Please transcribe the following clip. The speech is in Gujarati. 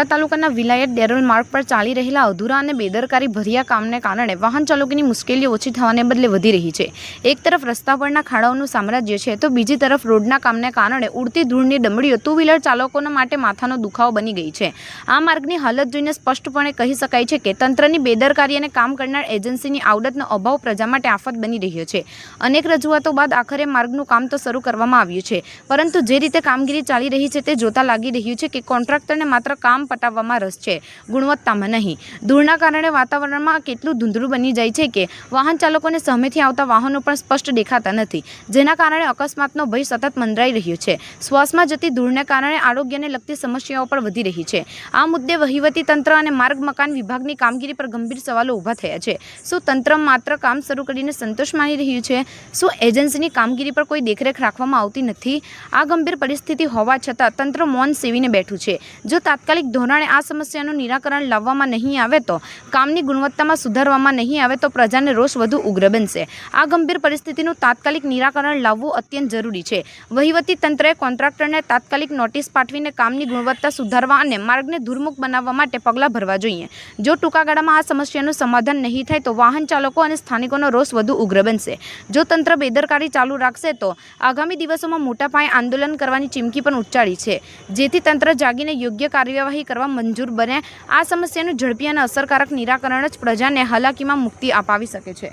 ખેડા તાલુકાના વિલાયત ડેરોલ માર્ગ પર ચાલી રહેલા અધૂરા અને બેદરકારી ભર્યા કામને કારણે વાહન ચાલકોની મુશ્કેલીઓ ઓછી થવાને બદલે વધી રહી છે. એક તરફ રસ્તા પરના ખાડાઓનું સામ્રાજ્ય છે તો બીજી તરફ રોડના કામને કારણે ઉડતી ધૂળની ડમડીઓ ટુ વ્હીલર ચાલકોના માટે માથાનો દુખાવો બની ગઈ છે. આ માર્ગની હાલત જોઈને સ્પષ્ટપણે કહી શકાય છે કે તંત્રની બેદરકારી અને કામ કરનાર એજન્સીની આવડતનો અભાવ પ્રજા માટે આફત બની રહ્યો છે. અનેક રજૂઆતો બાદ આખરે માર્ગનું કામ તો શરૂ કરવામાં આવ્યું છે. પરંતુ જે રીતે કામગીરી ચાલી રહી છે તે જોતા લાગી રહ્યું છે કે કોન્ટ્રાક્ટરને માત્ર કામ પટાવવામાં રસ છે. ગુણવત્તામાં નહીં. ધૂળના કારણે વાતાવરણમાં કેટલું ધૂંધળું બની જાય છે કે વાહન ચાલકોને સામેથી આવતા વાહનો પણ સ્પષ્ટ દેખાતા નથી. જેના કારણે અકસ્માતનો ભય સતત મંડરાઈ રહ્યો છે. શ્વાસમાં જતી ધૂળને કારણે આરોગ્યને લગતી સમસ્યાઓ પણ વધી રહી છે. આ મુદ્દે વહીવટી તંત્ર અને માર્ગ મકાન વિભાગની કામગીરી પર ગંભીર સવાલો ઊભા થયા છે. શું તંત્ર માત્ર કામ શરૂ કરીને સંતોષ માની રહ્યું છે? શું એજન્સીની કામગીરી પર કોઈ દેખરેખ રાખવામાં આવતી નથી? આ ગંભીર પરિસ્થિતિ હોવા છતાં તંત્ર મૌન સેવીને બેઠું છે. જો તાત્કાલિક ધોરણે આ સમસ્યાનું નિરાકરણ લાવવામાં નહીં આવે તો કામની ગુણવત્તામાં સુધારવામાં નહીં આવે તો પ્રજાને રોષ વધુ ઉગ્ર બનશે. આ ગંભીર પરિસ્થિતિનું તાત્કાલિક નિરાકરણ લાવવું અત્યંત જરૂરી છે. વહીવટી તંત્રએ કોન્ટ્રાક્ટરને તાત્કાલિક નોટિસ પાઠવીને કામની ગુણવત્તા સુધારવા અને માર્ગને ધૂરમુખ બનાવવા માટે પગલાં ભરવા જોઈએ. જો ટૂંકા ગાળામાં આ સમસ્યાનું સમાધાન નહીં થાય તો વાહન ચાલકો અને સ્થાનિકોનો રોષ વધુ ઉગ્ર બનશે. જો તંત્ર બેદરકારી ચાલુ રાખશે તો આગામી દિવસોમાં મોટા પાયે આંદોલન કરવાની ચીમકી પણ ઉચ્ચારી છે. જેથી તંત્ર જાગીને યોગ્ય કાર્યવાહી કરવા મંજૂર બને. આ સમસ્યાનું ઝડપી અને અસરકારક નિરાકરણ જ પ્રજાને હાલાકીમાં મુક્તિ અપાવી શકે છે.